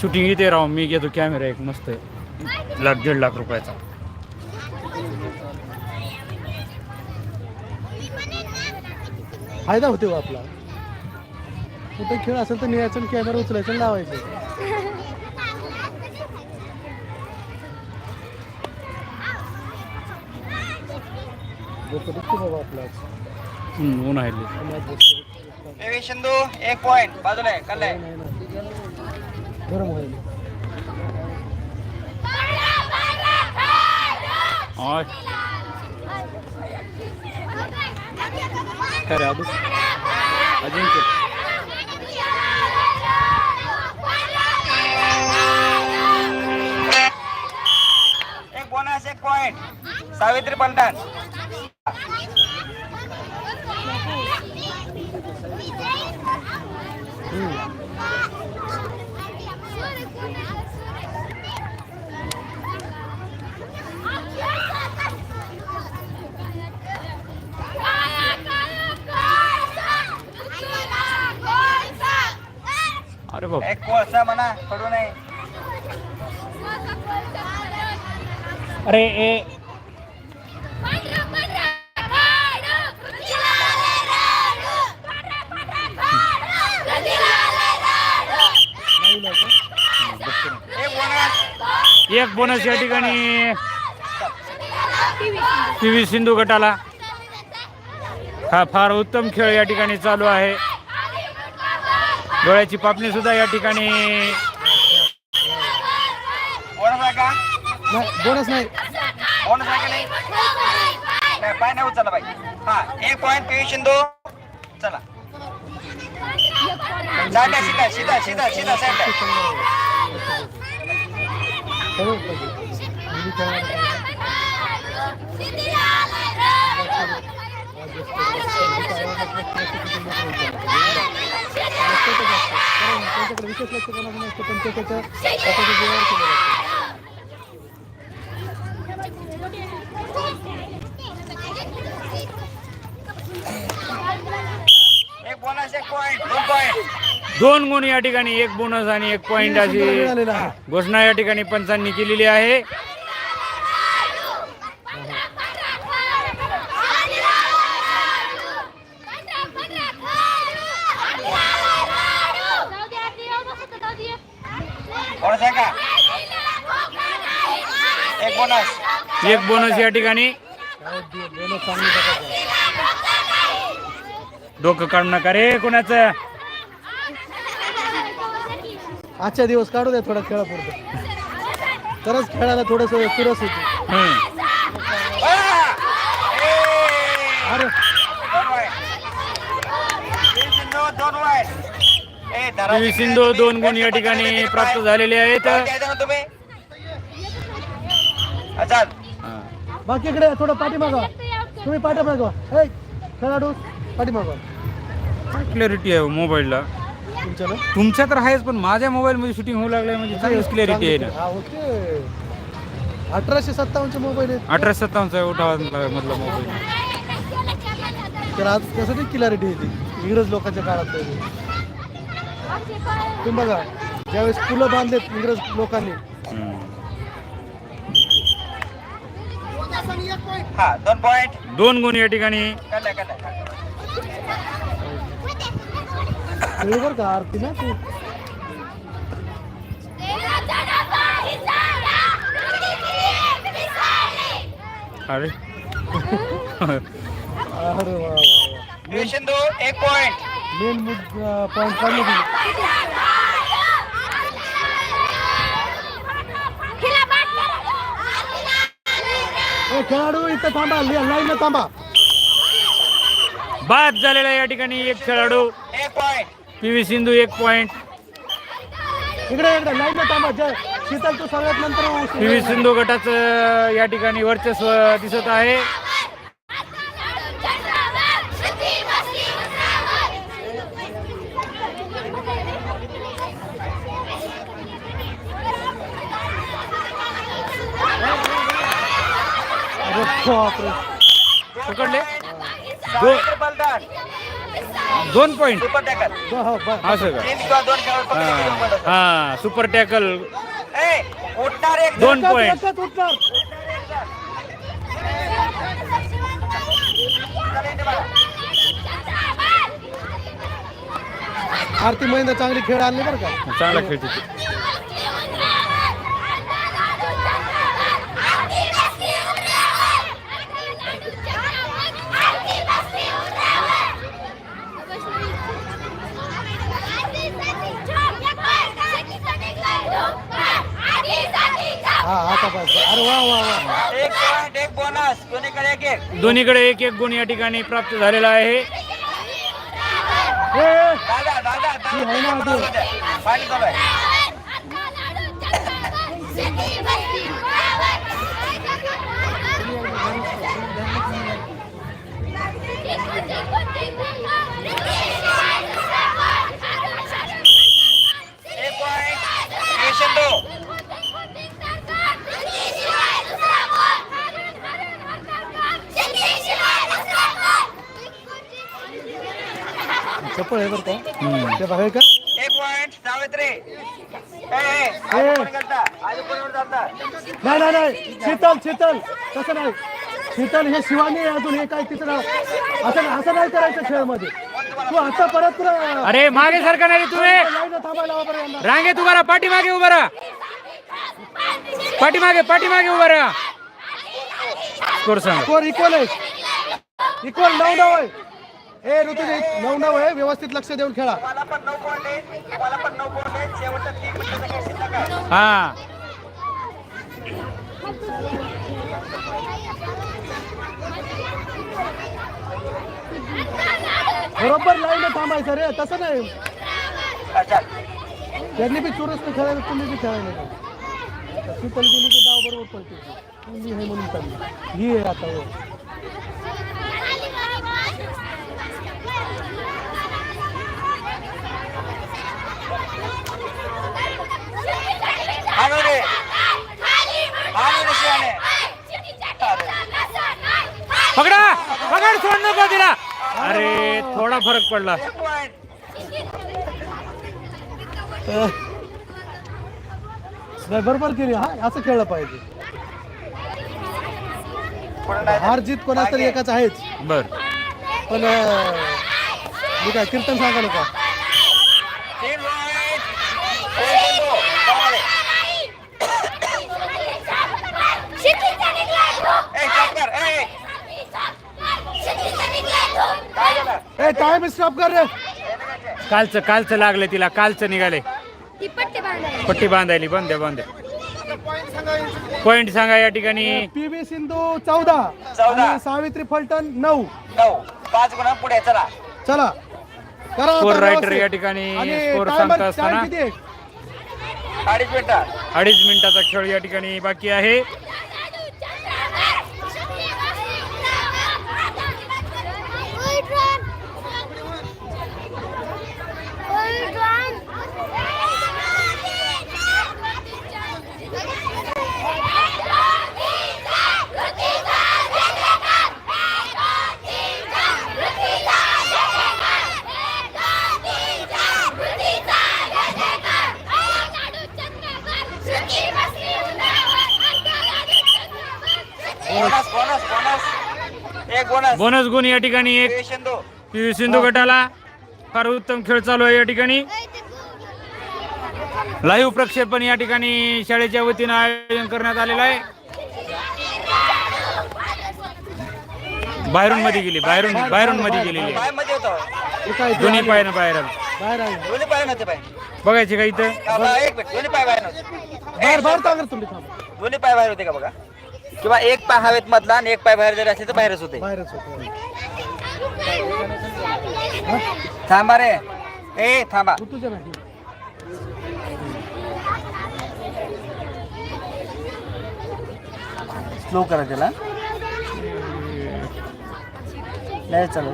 Shooting इथे राहून मी घेतो कॅमेरा एक मस्त लाख दीड लाख रुपयाचा. फायदा होते हो आपला. कुठे खेळ असेल तर न्यायचं कॅमेरा उचलायचं लावायचं. बाबा आपलं ऊन आहे एक पॉइंट बाजूला आहे कल्ले नाही, नाही. गरम होईल ऑय. काय रे अबू? अजिंक्य एक बोनस एक पॉइंट सावित्री पलटण अरे बाप एक म्हणा पडू नये. अरे ए. बोनस एक बोनस या ठिकाणी पी व्ही सिंधू गटाला. हा फार उत्तम खेळ या ठिकाणी चालू आहे. डोळ्याची पापणी सुद्धा या ठिकाणी बोनस आहे का नाही. बोनस आहे का नाही पाय नाही उचलला पाहिजे हा एक पॉइंट पीव्ही सिंधू चला. साईड सीधा सीधा सीधा सीधा साईड सगळं पाहिजे. मुली खेळणार. कारण त्यांच्याकडे विशेष लक्ष कोणाचं नसतं पण ते त्याच्या स्वतःच्या जीवावर केलं जातं. एक बोनस एक पॉइंट दोन गुण या ठिकाणी एक बोनस आणि एक पॉइंट अशी. घोषणा या ठिकाणी पंचांनी केलेली आहे बोनस आहे का एक बोनस एक बोनस या ठिकाणी. डोकं काढू नका रे कोणाचं. आजच्या दिवस काढू द्या थोडा खेळापुरतं तरच खेळायला थोडस चुरस होती! अरे. पी व्ही सिंधू दोन गुण या ठिकाणी प्राप्त झालेले आहेत. अच्छा हा. बाकीकडे थोडं पाठीमागा. तुम्ही पाठीमागा. हे खेळाडू पाठीमागा. क्लॅरिटी आहे मोबाईलला तुमच्या ना तुमच्या तर आहेच पण माझ्या मोबाईल मध्ये शूटिंग होऊ लागलंय म्हणजे चांगलीच क्लॅरिटी आहे ना. हा ओके. अठराशे सत्तावन्नचे मोबाईल आहेत. अठरा सत्तावन्नचा उठावा मधला मोबाईल तर आज त्यासाठी क्लॅरिटी येते इंग्रज लोकांच्या काळात. तुम्ही बघा ज्यावेळेस पुलं बांधलेत इंग्रज लोकांनी हा दोन पॉइंट दोन गुण या ठिकाणी. आरती ना तू अरे. अरे वा वा वा एक पॉइंट मेन पॉईंट काढले तुम्ही खेळाडू इथं थांबा लाईन थांबा. बाद झालेला या ठिकाणी एक खेळाडू. एक पॉइंट पी व्ही सिंधू एक पॉइंट इकडे इकडे लाईन थांबा. शीतल तू सगळ्यात नंतर पी व्ही सिंधू गटाचं या ठिकाणी वर्चस्व दिसत आहे. बापरे. पकडले? दोन पॉईंट सुपर टॅकल ब- हो, ब- असं का तीन किंवा दोन खेळाडू फक्त हा दोन point. असतात. हा सुपर टॅकल ए, उठणार एक दोन उठणार. आरती महिंद्र चांगली खेळ आणली बरं का? चांगला खेळते ती. हा आता पाहिजे अरे वा वा वा एक पॉइंट एक बोनस दोन्हीकडे एक एक. दोन्हीकडे एक एक गुण या ठिकाणी प्राप्त झालेला आहे. ही. पाणी चालू आहे एक पॉइंट ट्युशन दो चप्पल आहे बरं का? हम्म. ते बघाय का? एक पॉइंट सावित्री. करता नाही नाही नाही. शीतल शीतल. तसं नाही. शीतल हे शिवानी आहे अजून. हे काय तिचं असं असं नाही करायचं खेळमध्ये. तू आता परत तुला अरे मागे सारखा नाही तुम्ही लाईनला थांबायला लावा बरं यांना. रांगेत उभा राहा पाठीमागे उभा राहा. पाठीमागे पाठीमागे उभा राहा. स्कोर सांगा स्कोर इक्वल आहे. इक्वल नऊ नऊ आहे. ए ऋतुजी नऊ नऊ आहे. व्यवस्थित लक्ष देऊन खेळा. पण पण हा. बरोबर लाईनला थांबायचं रे तसं नाही. अच्छा. त्यांनी बी चुरस खेळायला तुम्ही बी खेळायला नाही. शीतल गेली डाव बरोबर पडते. मी हे म्हणून चालली ही आहे आता हो. आणू रे आणू रे शिवाने पकडा पकड सोड नको तिला थोडा फरक पडला. नाही बरोबर केली. हा असं खेळलं पाहिजे. हार जीत कोणाच तरी एकाच आहेच. बर. पण मी काय कीर्तन सांगा नका तीन पॉइंट एक चेंडू बॉल ए चक्कर ए काय झालं ए टाइम स्टॉप कर रे. कालचं कालचं लागलं तिला. कालचं निघाले ती पट्टी बांधायली. बंद आहे, बंद पॉइंट सांगा या ठिकाणी. पी व्ही सिंधू चौदा चौदा. आणि सावित्री फलटण नऊ. नऊ. पाच गुणा पुढे चला. चला. करा आता writer व्यवस्थित. या ठिकाणी आणि timer- सांगता time असताना. किती आहे? अडीच अडीच मिनिटाचा खेळ या ठिकाणी बाकी आहे. बोनस. बोनस बोनस एक बोनस. बोनस गुण या ठिकाणी एक. P Sindhu. P V Sindhu गटाला फार उत्तम खेळ चालू आहे या ठिकाणी. लाईव्ह प्रक्षेपण या ठिकाणी शाळेच्या वतीनं आयोजन करण्यात आलेलं आहे. बाहेरून मध्ये गेली बाहेरून बाहेरून मध्ये गेलेली आहे. दोन्ही. पायानं बाहेर. बाहेर पाय नव्हते पाय बघायचे का इथं? बाहेर बाहेर बाहेर तुम्ही. दोन्ही पाय बाहेर होते का बघा? किंवा एक पाय हवेत मधला आणि एक पाय बाहेर जरी असले तर बाहेरच होते. बाहेरच होतो. थांबा रे. ए थांबा. नाही स्लो करा त्याला. नाही चालू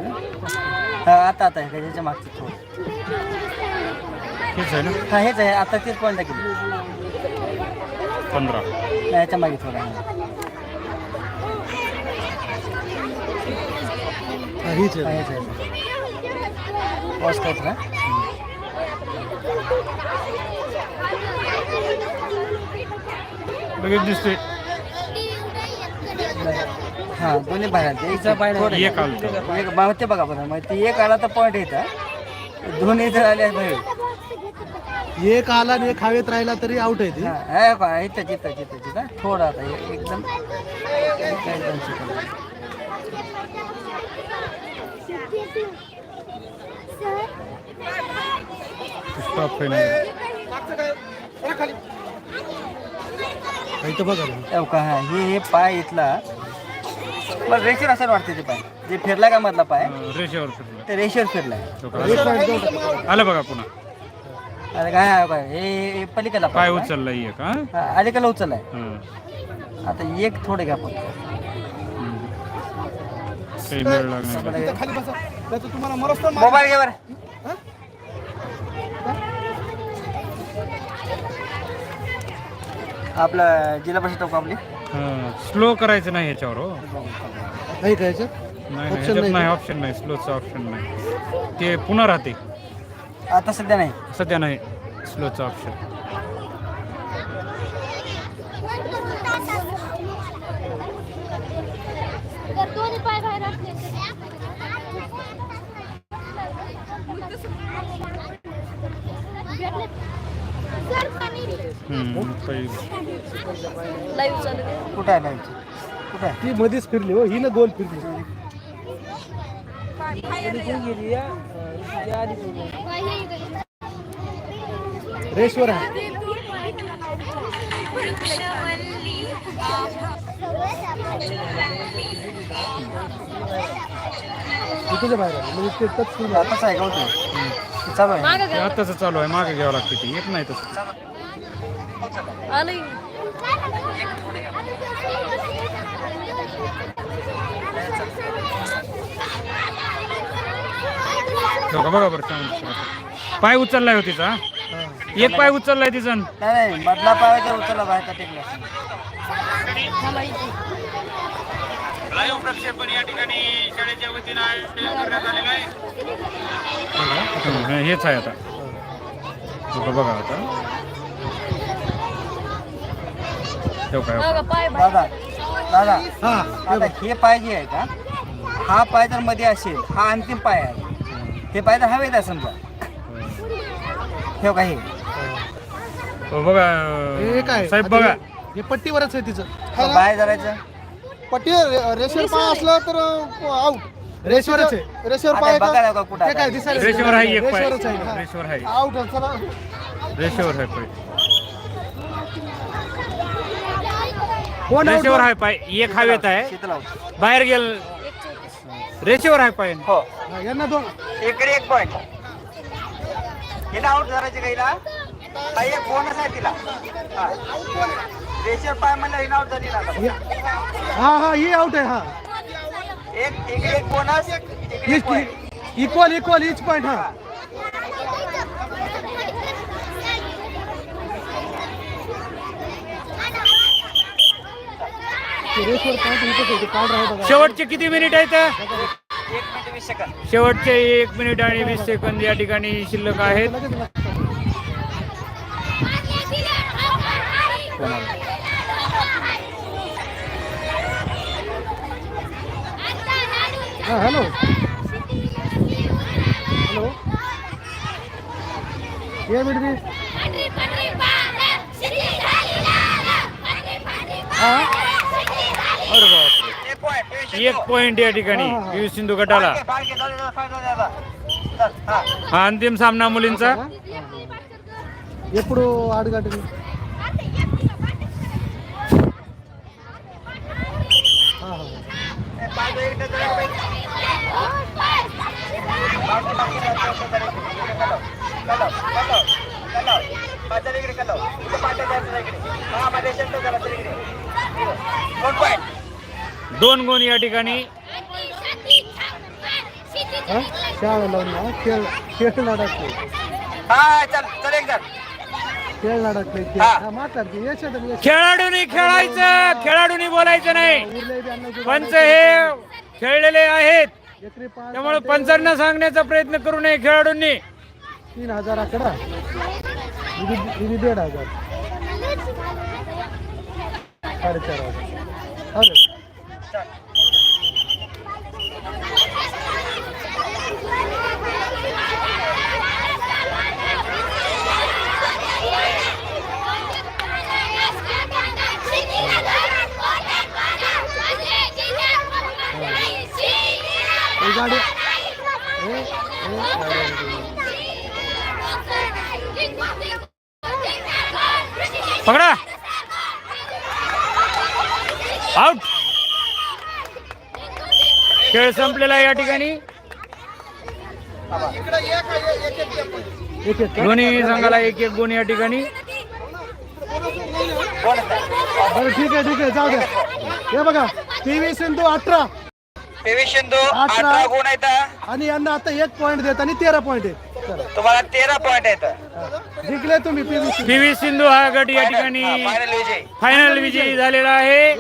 हा आता आता आहे. त्याच्या मागचं थोडं. हेच आहे ना? हा हेच आहे. आता तेच पॉईंट केली? पंधरा. याच्या मागे थोडं आहे. हेच आहे पाऊस काहीच ना लगेच दिसतोय. हा दोन्ही बाहेर एक ते बघा बरं. मग ते एक आला तर पॉईंट येतं. दोन्ही जर आले बाहेर. एक आला आणि एक हवेत राहिला तरी आउट आहे ती. हा आहे का इथं जिथं जिथं जिथं थोडा आता हे एकदम एकदम. स्टॉप फायनल इथं बघा. ना. हो का हा हे हे पाय इथला. मला रेशर असं वाटते ते पाय. जे फिरला का मधला पाय? रेषेवर फिरलं. ते रेशर फिरलाय? आलं बघा पुन्हा. अरे काय आहे काय? हे पलीकडला पाय पाय उचलला एक हा? हा, अलीकडला उचललाय. हं. आता एक थोडे घ्या फक्त. काही वेळ लागणार नाही. इथं खाली बसा. नाहीतर तुम्हाला मरस्त मार- मोबाईल घे बरं. आपलं जिल्हा परिषद चौक आपली. स्लो करायचं नाही ह्याच्यावर हो. नाही नाही ह्याच्यात? ऑप्शन नाही स्लोचं ऑप्शन नाही. ते पुन्हा राहते. आता सध्या नाही? सध्या नाही. स्लोचं ऑप्शन दोन्ही पाय बाहेर असले हम्म, काही- कुठं आहे लाईनची कुठं आहे? ती मध्येच फिरली हो. ही ना गोल फिरली. रेसवर आहे इथेच बाहेर आहे म्हणजे ते आताच आहे का होतं चालू आहे ते चालू आहे मागे घ्यावं लागते ती. येत नाही तसं. हो का? बघा बरं सांग पाय उचललाय हो तिचा हा. एक पाय उचललाय तिचा. नाही नाही मधला पाय तर उचलला बाहेर का टेकला? लाईव्ह प्रक्षेपण या ठिकाणी शाळेच्या वतीनं आयोजित करण्यात आलेलं आहे. हं, हेच आहे आता. का बघा आता. ठेव काय दादा दादा हा आता हे पाय जे आहे का हा पाय जर मध्ये असेल हा अंतिम पाय आहे. हे तर हवेत आहे समजा ठेव का हे? हो बघा हे काय? साहेब आता बघा. हे- हे पट्टीवरच आहे तिचं. बाय धरायचं पट्टी रेशर पाय असला तर आउट रेसवरच आहे. रेशर आता पाय का? बघायला का कुठं ते काय आहे? दिसायला रेषेवर आहे एक पाय. रेषेवरच आहे. रेषेवर आहे. आउट चला. रेषेवर आहे पाय. कोण out रेषेवर? आहे पाय. एक हवेत आहे. शीतल. बाहेर गेल रेषेवर आहे पाय हो. हा, यांना दोन. इकडे एक पॉईंट हिला आउट धरायचे हिला? हा एक बोनस आहे तिला. हा. रेशर पाय म्हणलं हिला आउट झाली ना आता. हा हा ही आउट आहे हा. एक इकडे एक बोनस इकडे एक point. Equal equal each point हा ते रेसवर पॉइंट इथंच आहे ते कार्ड आहे बघा शेवटचे किती मिनिट आहेत? मिनिट शेवटचे एक मिनिट आणि वीस सेकंद या ठिकाणी शिल्लक आहेत. हा हॅलो. हॅलो. ये बिडवी हा. अरे बाप एक पॉइंट या ठिकाणी पी सिंधू गटाला हा अंतिम सामना मुलींचा ఎప్పుడు ఆడుగట్టింది పద్దెనిమిది గంటలు మా తిరిగి हा हा. हा माताडते यशोद यश खेळाडूंनी खेळायचं खेळाडूंनी बोलायचं नाही पंच हे खेळलेले आहेत त्यामुळे पंचांना सांगण्याचा प्रयत्न करू नये खेळाडूंनी तीन हजार इथे दीड हजार साडेचार हजार अरे ही गाडी हे हे गाडी पकडा। आउट खेळ संपलेला आहे या ठिकाणी. एक एक दोन्ही संघाला एक एक गुण या ठिकाणी. बरं ठीक आहे ठीक आहे जाऊ द्या. हे बघा पी व्ही सिंधू अठरा. पीव्ही सिंधू अठरा. अठरा गुण आहेत आणि यांना आता एक पॉईंट देत आणि तेरा पॉईंट आहे चला. तुम्हाला तेरा पॉईंट आहेत. जिंकले तुम्ही P V Sindhu. P V Sindhu हा गट या ठिकाणी फायनल विजय. फायनल विजयी झालेला आहे.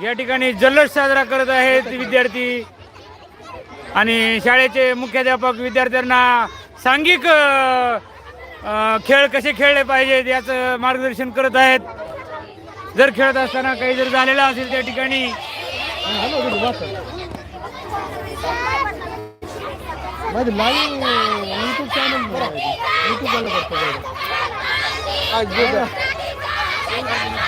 या ठिकाणी जल्लोष साजरा करत आहेत विद्यार्थी आणि शाळेचे मुख्याध्यापक विद्यार्थ्यांना सांघिक खेळ कसे खेळले पाहिजेत याचं मार्गदर्शन करत आहेत. जर खेळत असताना काही जर झालेलं असेल त्या ठिकाणी. चॅनल